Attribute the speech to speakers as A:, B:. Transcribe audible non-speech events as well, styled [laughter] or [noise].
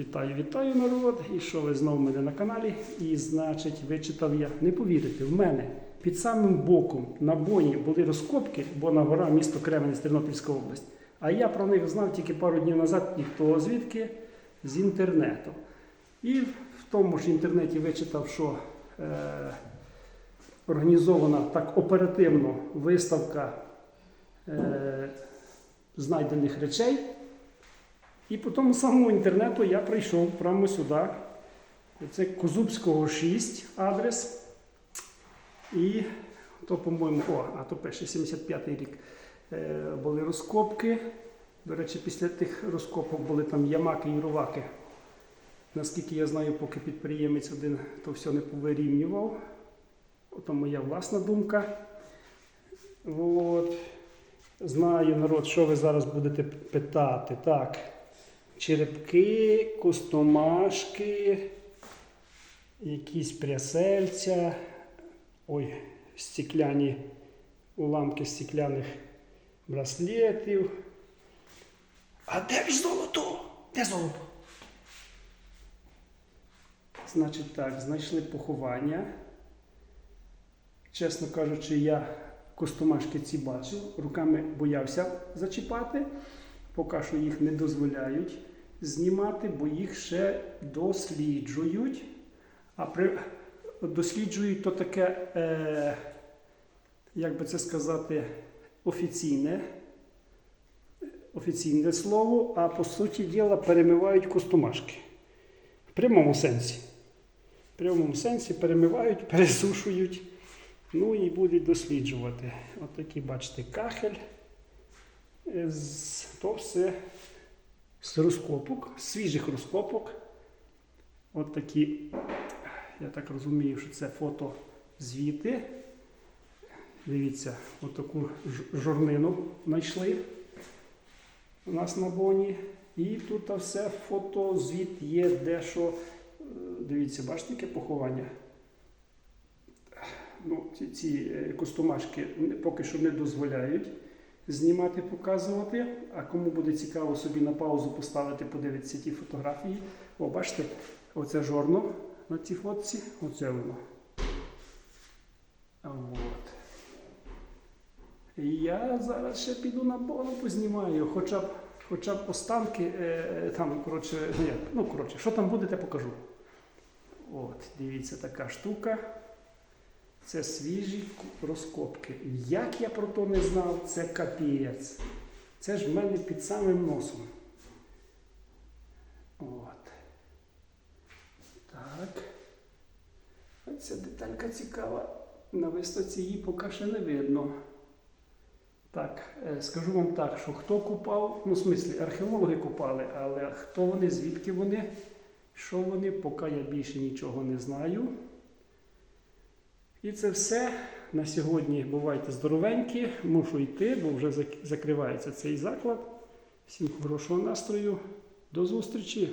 A: Вітаю, вітаю народ! І що ви знову в мене на каналі? І значить, вичитав я, не повірите, в мене під самим боком на боні були розкопки, бо на гора місто Кременець, Тернопільська область. А я про них знав тільки пару днів назад, ніхто звідки з інтернету. І в тому ж інтернеті вичитав, що е, організована так оперативно виставка е, знайдених речей. І по тому самому інтернету я прийшов прямо сюди. Це Козубського 6 адрес. І то, по-моєму, о, а то пише 75-й рік. Е, були розкопки. До речі, після тих розкопок були там ямаки і руваки. Наскільки я знаю, поки підприємець один то все не повирівнював. Ото моя власна думка. От. Знаю, народ, що ви зараз будете питати. Так. Черепки, костомашки, якісь прясельця, ой, стекляні уламки стекляних браслетів. А де ж золото? Де золото? Значить так, знайшли поховання. Чесно кажучи, я костомашки ці бачив, руками боявся зачіпати. Поки що їх не дозволяють знімати, бо їх ще досліджують. А при досліджують то таке, е, як би це сказати, офіційне, офіційне слово, а по суті діла перемивають костомашки. В прямому сенсі. В прямому сенсі перемивають, [laughs] пересушують. Ну і будуть досліджувати. От бачите, кахель. То все з розкопок, свіжих розкопок. От такі, я так розумію, що це фото звіти. Дивіться, от таку жорнину знайшли у нас на боні. І тут все фотозвіт є, де що. е, Дивіться, бачите, яке поховання? Ну, ці, ці е, костомашки поки що не дозволяють знімати, показувати. А кому буде цікаво собі на паузу поставити, подивитися ті фотографії. О, бачите, оце жорно на цій фотці, оце воно. От. Я зараз ще піду на бону познімаю, хоча б, хоча б останки е, е, там, коротше, ну коротше, що там буде, те покажу. От, дивіться, така штука. Це свіжі розкопки. Як я про то не знав, це капець. Це ж в мене під самим носом. От. Так. Ця деталька цікава. На виставці її поки ще не видно. Так, е, скажу вам так, що хто купав, ну, в смислі, археологи купали, але хто вони, звідки вони, що вони, поки я більше нічого не знаю. І це все. На сьогодні бувайте здоровенькі. Мушу йти, бо вже закривається цей заклад. Всім хорошого настрою. До зустрічі!